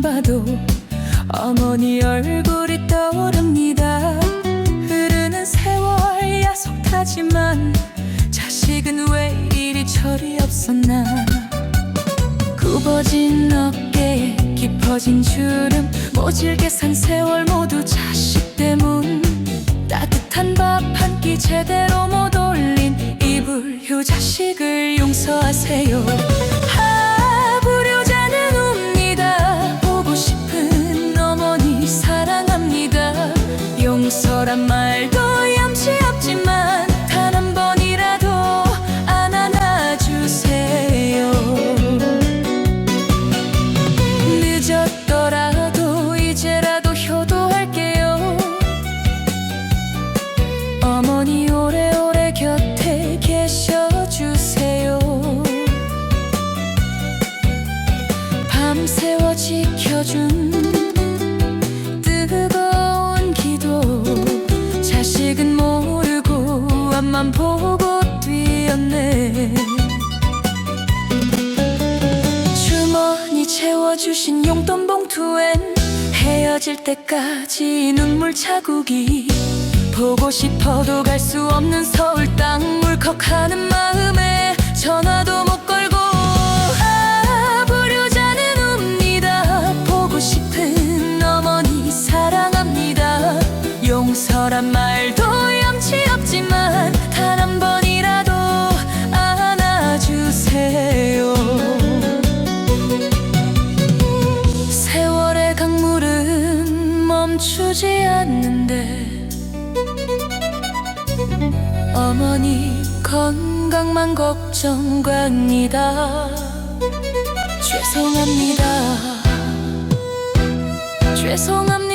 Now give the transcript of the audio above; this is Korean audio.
봐도 어머니 얼굴이 떠오릅니다. 흐르는 세월 야속하지만 자식은 왜 이리 철이 없었나. 굽어진 어깨에 깊어진 주름 모질게 산 세월 모두 자식 때문. 따뜻한 밥 한 끼 제대로 못 올린 이불 효 자식을 용서하세요 말도 염치 없지만 단 한 번이라도 안아놔주세요. 늦었더라도 이제라도 효도할게요. 어머니 오래오래 곁에 계셔주세요. 밤새워 지켜준 주머니 채워주신 용돈 봉투엔 헤어질 때까지 눈물 자국이 보고 싶어도 갈 수 없는 서울 땅 울컥하는 마음에 전화도 멈추지 않는데 어머니 건강만 걱정광니다. 죄송합니다. 죄송합니다